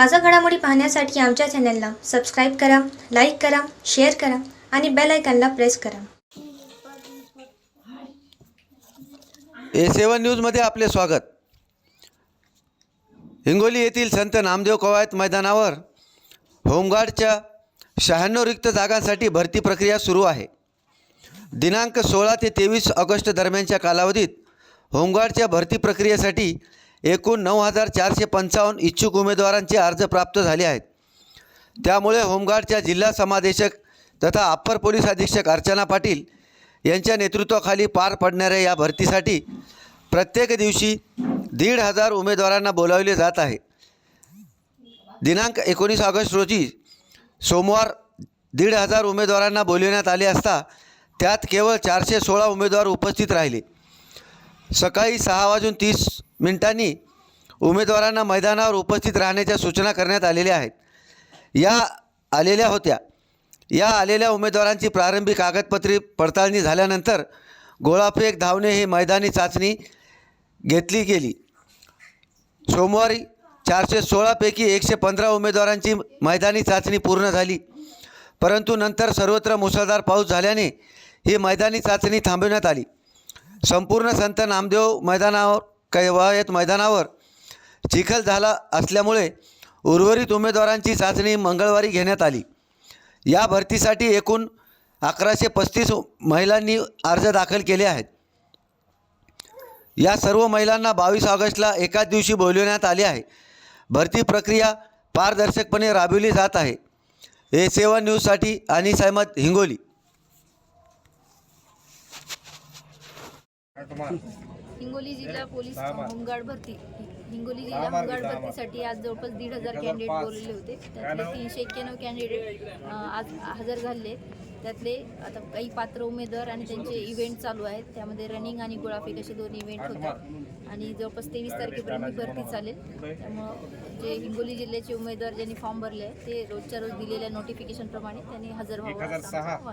ताजा घडामोडी पाहण्यासाठी आमच्या चॅनलला सबस्क्राईब करा लाईक करा शेअर करा आणि बेल आयकॉनला प्रेस करा. ए सेवन न्यूजमध्ये आपले स्वागत. हिंगोली येथील संत नामदेव कवायत मैदानावर होमगार्डच्या शहाण्णव रिक्त जागांसाठी भरती प्रक्रिया सुरू आहे. दिनांक सोळा ते तेवीस ऑगस्ट दरम्यानच्या कालावधीत होमगार्डच्या भरती प्रक्रियेसाठी एकूण नऊ हजार चारशे पंचावन्न इच्छुक उमेदवारांचे अर्ज प्राप्त झाले आहेत. त्यामुळे होमगार्डच्या जिल्हा समादेशक तथा अप्पर पोलीस अधीक्षक अर्चना पाटील यांच्या नेतृत्वाखाली पार पडणाऱ्या या भरतीसाठी प्रत्येक दिवशी दीड हजार उमेदवारांना बोलावले जात आहे. दिनांक एकोणीस ऑगस्ट रोजी सोमवार दीड हजार उमेदवारांना बोलविण्यात आले असता त्यात केवळ चारशे सोळा उमेदवार उपस्थित राहिले. सकाळी सहा वाजून तीस मिनिटांनी उमेदवारांना मैदानावर उपस्थित राहण्याच्या सूचना करण्यात आलेल्या आहेत. या आलेल्या होत्या. या आलेल्या उमेदवारांची प्रारंभी कागदपत्रे पडताळणी झाल्यानंतर गोळाफेक धावणे ही मैदानी चाचणी घेतली गेली. सोमवारी चारशे सोळापैकी एकशे पंधरा उमेदवारांची मैदानी चाचणी पूर्ण झाली. परंतु नंतर सर्वत्र मुसळधार पाऊस झाल्याने ही मैदानी चाचणी थांबवण्यात आली. संपूर्ण संत नामदेव मैदानावर कैवायत मैदानावर. चिखल झाला असल्यामुळे उर्वरित उमेदवारांची चाचणी मंगळवारी घेण्यात आली. या भरतीसाठी एकूण अकराशे पस्तीस महिलांनी अर्ज दाखल केले आहेत. या सर्व महिलांना बावीस ऑगस्टला एकाच दिवशी बोलविण्यात आले आहे. भरती प्रक्रिया पारदर्शकपणे राबविली जात आहे. ए सेवन न्यूजसाठी आणि सहमत हिंगोली. हिंगोली जिल्हा पोलीस होमगार्ड भरती. हिंगोली जिल्हा होमगार्ड भरतीसाठी आज जवळपास दीड हजार कॅन्डिडेट बोललेले होते. त्यातले तीनशे एक्क्याण्णव कॅन्डिडेट आज हजर झाले. त्यातले आता काही पात्र उमेदवार आणि त्यांचे इव्हेंट चालू आहेत. त्यामध्ये रनिंग आणि गोळाफेक असे दोन इव्हेंट होतात. आणि जवळपास तेवीस तारखेपर्यंत ही भरती चालेल. त्यामुळं जे हिंगोली जिल्ह्याचे उमेदवार ज्यांनी फॉर्म भरले आहे ते रोजच्या रोज दिलेल्या नोटिफिकेशनप्रमाणे त्यांनी हजर व्हावं